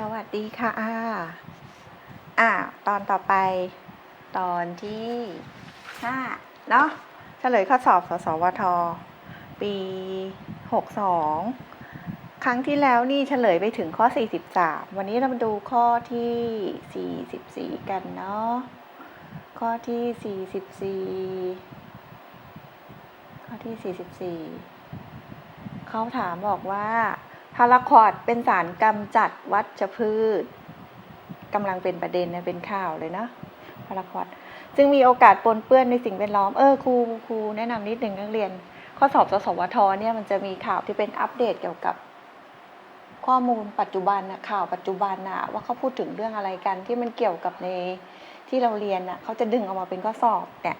สวัสดีค่ะอ่าอ่าตอนต่อไป ตอนที่ห้าเนาะเฉลยข้อสอบสสวท ปีหกสองครั้งที่แล้วนี่เฉลยไปถึงข้อ 43 วันนี้เรามาดูข้อที่ 44 กันเนาะข้อที่ 44 ข้อที่ 44 เขาถามบอกว่า พาราควอดเป็นสารกำจัดวัชพืชกำลังเป็นประเด็นนะเป็นข่าวเลยเนาะพาราควอดจึงมีโอกาสปนเปื้อนในสิ่งแวดล้อมเออครูครูแนะนำนิดหนึ่งนักเรียน ข้อสอบสสวทเนี่ยมันจะมีข่าวที่เป็นอัปเดตเกี่ยวกับข้อมูลปัจจุบันนะข่าวปัจจุบันนะว่าเขาพูดถึงเรื่องอะไรกันที่มันเกี่ยวกับในที่เราเรียนนะเขาจะดึงออกมาเป็นข้อสอบเนี่ย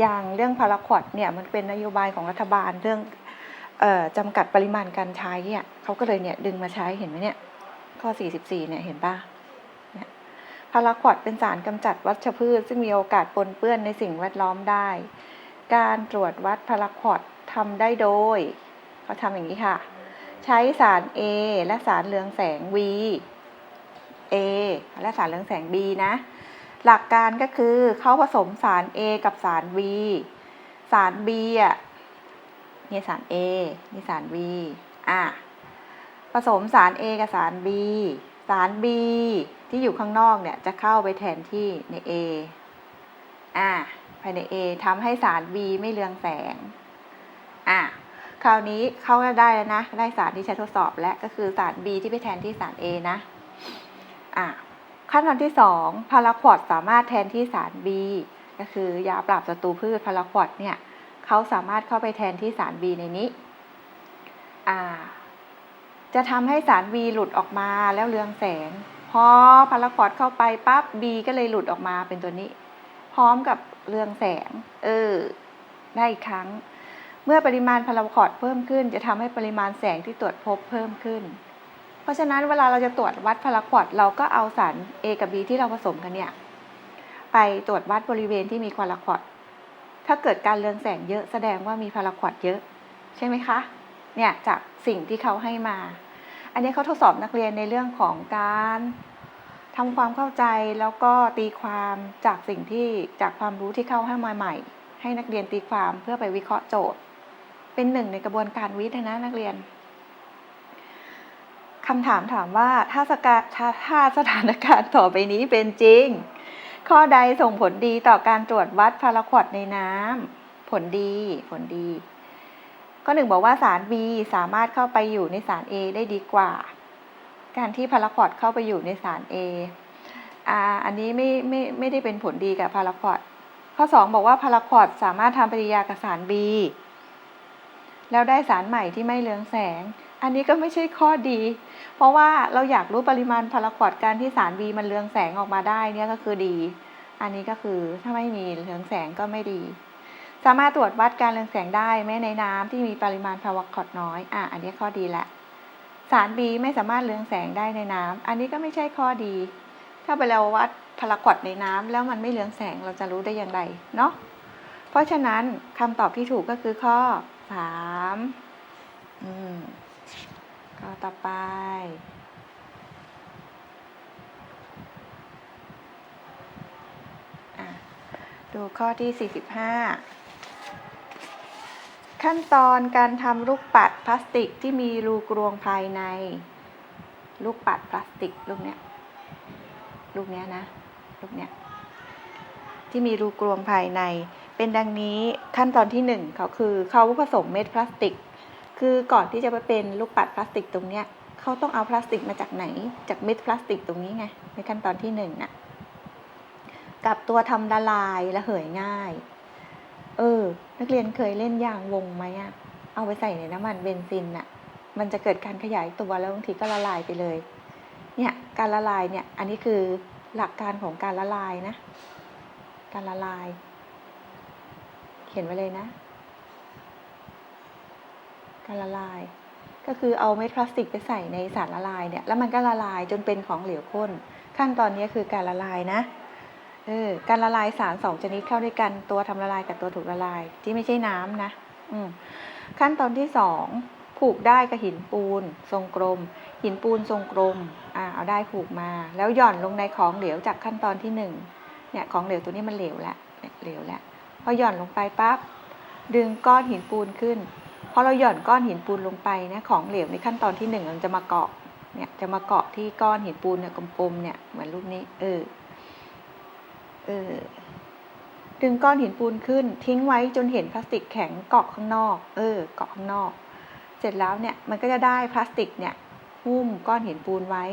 อย่างเรื่องพาราควอดเนี่ยมันเป็นนโยบายของรัฐบาลเรื่อง จำกัดปริมาณการใช้เนี่ยเขาก็เลยเนี่ยดึงมาใช้เห็นไหมเนี่ยข้อ 44 เนี่ยเห็นปะเนี่ยพาราควอดเป็นสารกำจัดวัชพืช ซึ่งมีโอกาสปนเปื้อนในสิ่งแวดล้อมได้ การตรวจวัดพาราควอดทำได้โดยเขาทำอย่างนี้ค่ะ ใช้สาร A และสารเรืองแสง V A และสารเรืองแสง B นะ หลักการก็คือเขาผสมสาร A กับสาร V สาร B อะ นี่สาร A นี่สาร B อะผสมสาร A กับสาร B สาร B ที่อยู่ข้างนอกเนี่ยจะเข้าไปแทนที่ใน A อะภายใน A ทำให้สาร B ไม่เรืองแสง อะคราวนี้เขาก็ได้แล้วนะ ได้สารที่ใช้ทดสอบแล้วก็คือสาร B ที่ไปแทนที่สาร A นะ อะขั้นตอนที่ 2พาราควอดสามารถแทนที่สาร B ก็คือยาปราบศัตรูพืชพาราควอดเนี่ย เขาสามารถเข้าไปแทนที่สาร B ในนี้ จะทำให้สาร B หลุดออกมาแล้วเรืองแสง พอพาราควอดเข้าไปปั๊บ B ก็เลยหลุดออกมาเป็นตัวนี้ พร้อมกับเรืองแสง เออ ได้อีกครั้ง เมื่อปริมาณพาราควอดเพิ่มขึ้น จะทำให้ปริมาณแสงที่ตรวจพบเพิ่มขึ้น เพราะฉะนั้นเวลาเราจะตรวจวัดพาราควอดเราก็เอาสาร A กับ B ที่เราผสมกันเนี่ย ไปตรวจวัดบริเวณที่มีพาราควอด ถ้าเกิดการเรืองแสงเยอะแสดงว่ามีพาราควอดเยอะ ใช่ไหมคะ เนี่ยจากสิ่งที่เขาให้มา อันนี้เขาทดสอบนักเรียนในเรื่องของการทำความเข้าใจแล้วก็ตีความจากสิ่งที่จากความรู้ที่เข้าให้มาใหม่ ให้นักเรียนตีความเพื่อไปวิเคราะห์โจทย์ เป็นหนึ่งในกระบวนการวิทย์นะนักเรียนคำถามถามว่าถ้าสกาถ้าถ้าสถานการณ์ต่อไปนี้เป็นจริง ข้อใดส่งผลดีต่อการตรวจวัดพาราควอดในน้ำผลดี ผลดี ข้อหนึ่งบอกว่าสาร B สามารถเข้าไปอยู่ในสาร A ได้ดีกว่า การที่พาราควอดเข้าไปอยู่ในสาร A อ่าอันนี้ไม่ไม่ไม่ได้เป็นผลดีกับพาราควอดข้อ 2 บอกว่าพาราควอดสามารถทำปฏิกิริยากับสาร B แล้วได้สารใหม่ที่ไม่เรืองแสง อันนี้ก็ไม่ใช่ข้อดี เพราะว่าเราอยากรู้ปริมาณพาราควอดการที่สาร B มันเรืองแสงออกมาได้เนี่ยก็คือดี อันนี้ก็คือถ้าไม่มีเรืองแสงก็ไม่ดี สามารถตรวจวัดการเรืองแสงได้แม้ในน้ำที่มีปริมาณพาราควอดน้อยอะอันนี้ข้อดีแหละ สาร B ไม่สามารถเรืองแสงได้ในน้ำอันนี้ก็ไม่ใช่ข้อดี ถ้าไปเราวัดพาราควอดในน้ำแล้วมันไม่เรืองแสงเราจะรู้ได้อย่างไรเนาะเพราะฉะนั้นคำตอบที่ถูกก็คือข้อ สามอืมข้อต่อไป ดูข้อที่ 45 ขั้นตอนการทำลูกปัดพลาสติกที่มีรูกรวงภายใน ลูกปัดพลาสติกลูกเนี้ย ลูกเนี้ยนะ ลูกเนี้ย ที่มีรูกรวงภายใน เป็นดังนี้ขั้นตอนที่หนึ่งเขาคือเขาผสมเม็ดพลาสติก คือก่อนที่จะไปเป็นลูกปัดพลาสติกตรงเนี้ยเขาต้องเอาพลาสติกมาจากไหน จากเม็ดพลาสติกตรงนี้ไงในขั้นตอนที่หนึ่งนะกับตัวทำละลายและเหยง่าย เออ นักเรียนเคยเล่นยางวงไหมอะเอาไปใส่ในน้ำมันเบนซินน่ะมันจะเกิดการขยายตัวแล้วบางทีก็ละลายไปเลย เนี่ยการละลายเนี่ย อันนี้คือหลักการของการละลายนะ การละลาย ขียนไว้เลยนะ การละลาย ก็คือเอาเม็ดพลาสติกไปใส่ในสารละลายเนี่ย แล้วมันก็ละลายจนเป็นของเหลวข้น ขั้นตอนนี้คือการละลายนะ เออ การละลายสารสองชนิดเข้าด้วยกัน ตัวทำละลายกับตัวถูกละลาย ที่ไม่ใช่น้ำนะ อืมขั้นตอนที่สองผูกได้กับหินปูน ทรงกลม หินปูนทรงกลม อ่า เอาได้ผูกมา แล้วหย่อนลงในของเหลวจากขั้นตอนที่หนึ่งเนี่ย ของเหลวตัวนี้มันเหลวแล้วเนี่ยเหลวแล้ว พอหย่อนลงไปปั๊บดึงก้อนหินปูนขึ้นพอเราหย่อนก้อนหินปูนลงไปนะของเหลวในขั้นตอนที่หนึ่งมันจะมาเกาะเนี่ยจะมาเกาะที่ก้อนหินปูนเนี่ยกลมๆเนี่ยเหมือนรูปนี้ เออเออดึงก้อนหินปูนขึ้น ทิ้งไว้จนเห็นพลาสติกแข็งเกาะข้างนอก เออ เกาะข้างนอก เสร็จแล้วเนี่ยมันก็จะได้พลาสติกเนี่ยหุ้มก้อนหินปูนไว้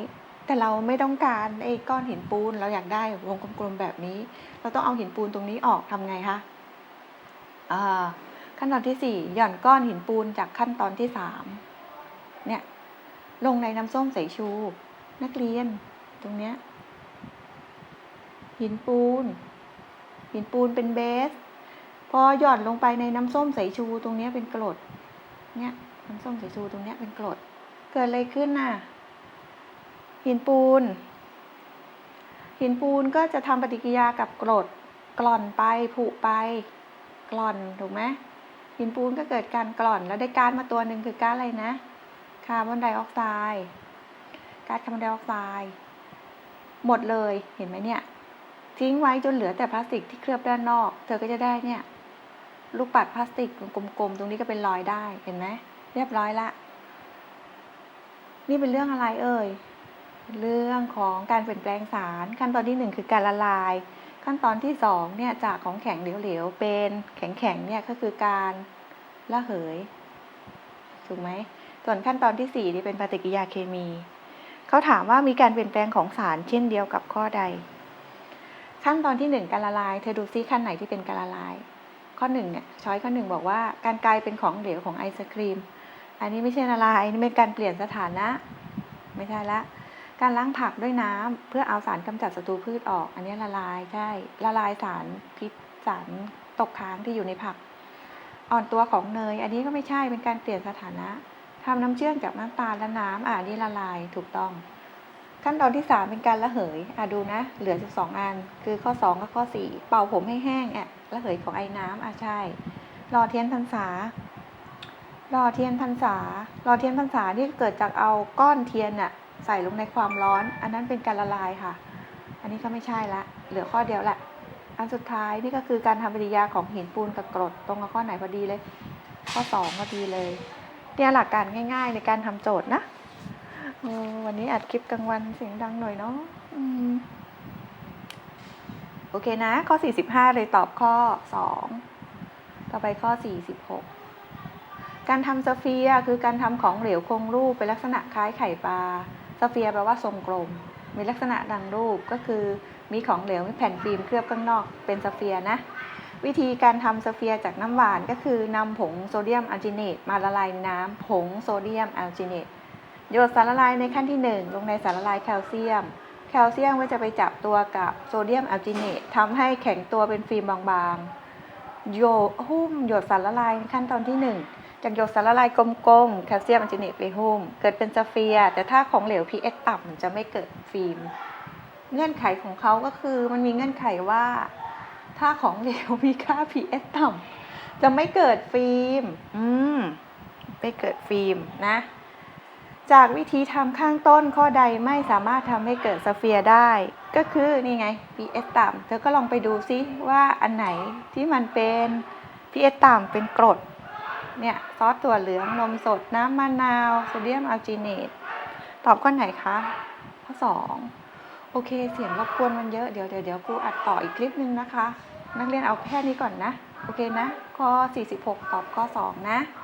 แต่เราไม่ต้องการไอ้ก้อนหินปูนเราอยากได้วงกลมๆแบบนี้ เราต้องเอาหินปูนตรงนี้ออกทำไงคะ ขั้นตอนที่สี่หย่อนก้อนหินปูนจากขั้นตอนที่สามเนี่ย ลงในน้ำส้มสายชู นักเรียน ตรงเนี้ย หินปูน หินปูนเป็นเบส พอหย่อนลงไปในน้ำส้มสายชูตรงเนี้ยเป็นกรด เนี่ยน้ำส้มสายชูตรงเนี้ยเป็นกรด เกิดอะไรขึ้นน่ะ หินปูน หินปูนก็จะทำปฏิกิริยากับกรดกร่อนไปผุไป กร่อนถูกไหมหินปูนก็เกิดการกร่อนแล้วได้ก๊าซมาตัวหนึ่งคือก๊าซอะไรนะคาร์บอนไดออกไซด์ก๊าซคาร์บอนไดออกไซด์หมดเลยเห็นไหมเนี่ยทิ้งไว้จนเหลือแต่พลาสติกที่เคลือบด้านนอก เธอก็จะได้เนี่ยลูกปัดพลาสติกกลมๆตรงนี้ก็เป็นรอยได้เห็นไหมเรียบร้อยละ นี่เป็นเรื่องอะไรเอ่ยเรื่องของการเปลี่ยนแปลงสารขั้นตอนที่หนึ่งคือการละลาย ขั้นตอนที่สองเนี่ยจากของแข็งเหลวๆเป็นแข็งๆเนี่ยก็คือการระเหยถูกไหมส่วนขั้นตอนที่สี่นี่เป็นปฏิกิริยาเคมีเขาถามว่ามีการเปลี่ยนแปลงของสารเช่นเดียวกับข้อใด ขั้นตอนที่หนึ่งการละลาย เธอดูซิขั้นไหนที่เป็นการละลาย ข้อหนึ่งเนี่ยช้อยข้อหนึ่งบอกว่าการกลายเป็นของเหลวของไอศครีม อันนี้ไม่ใช่ละลายอันี่เป็นการเปลี่ยนสถานะ ไม่ใช่ละ การล้างผักด้วยน้ำเพื่อเอาสารกำจัดศัตรูพืชออก อันนี้ละลายใช่ละลายสารพิษสารตกค้างที่อยู่ในผัก อ่อนตัวของเนย อันนี้ก็ไม่ใช่เป็นการเปลี่ยนสถานะทำน้ำเชื่อมจากน้ำตาลและน้ำอ่านี่ละลายถูกต้อง ขั้นตอนที่สามเป็นการระเหยอะดูนะ เหลือสิบสองอัน คือข้อสองกับข้อสี่เป่าผมให้แห้งอะระเหยของไอ้น้ำอะใช่รอเทียนพรรษารอเทียนพรรษารอเทียนพรรษาที่เกิดจากเอาก้อนเทียนน่ะ ใส่ลงในความร้อน อันนั้นเป็นการละลายค่ะ อันนี้ก็ไม่ใช่ละ เหลือข้อเดียวแหละ อันสุดท้ายนี่ก็คือการทำปฏิกิริยาของหินปูนกับกรด ตรงกับข้อไหนพอดีเลย ข้อสองพอดีเลยเนี่ยหลักการง่าย ๆ ในการทำโจทย์นะวันนี้อัดคลิปกลางวันเสียงดังหน่อยเนาะโอเคนะ ข้อ 45 เลยตอบข้อ 2 ต่อไปข้อ 46 การทำสเฟียร์คือการทำของเหลวคงรูปเป็นลักษณะคล้ายไข่ปลา สเฟียร์แปลว่าทรงกลม มีลักษณะดังรูปก็คือมีของเหลวมีแผ่นฟิล์มเคลือบข้างนอกเป็นสเฟียร์นะ วิธีการทำสเฟียร์จากน้ำหวานก็คือนำผงโซเดียมอัลจิเนตมาละลายนน้ำผงโซเดียมอัลจิเนตโยนสารละลายในขั้นที่ 1 ลงในสารละลายแคลเซียม แคลเซียมก็จะไปจับตัวกับโซเดียมอัลจิเนตทำให้แข็งตัวเป็นฟิล์มบางๆโยหุ้มหยดสารละลายในขั้นตอนที่ 1 จากหยสารละลายกลมๆแคลเซียมอัลจิเนตไปหุ้มเกิดเป็นสเฟียร์แต่ถ้าของเหลว pH ต่ำจะไม่เกิดฟิล์ม เงื่อนไขของเขาก็คือมันมีเงื่อนไขว่า ถ้าของเหลวมีค่า pH ต่ำจะไม่เกิดฟิล์ม อืมไม่เกิดฟิล์มนะ จากวิธีทำข้างต้นข้อใดไม่สามารถทำให้เกิดสเฟียร์ได้ ก็คือนี่ไง pH ต่ำเธอก็ลองไปดูซิว่าอันไหนที่มันเป็น pH ต่ำเป็นกรด เนี่ยซอสถั่วเหลืองนมสดน้ำมะนาวโซเดียมอัลจิเนตตอบข้อไหนคะข้อสองโอเค เสียงรบกวนมันเยอะ เดี๋ยวเดี๋ยวเดี๋ยวครูอัดต่ออีกคลิปนึงนะคะ นักเรียนเอาแค่นี้ก่อนนะ โอเคนะ ข้อ 46 ตอบข้อ 2 นะ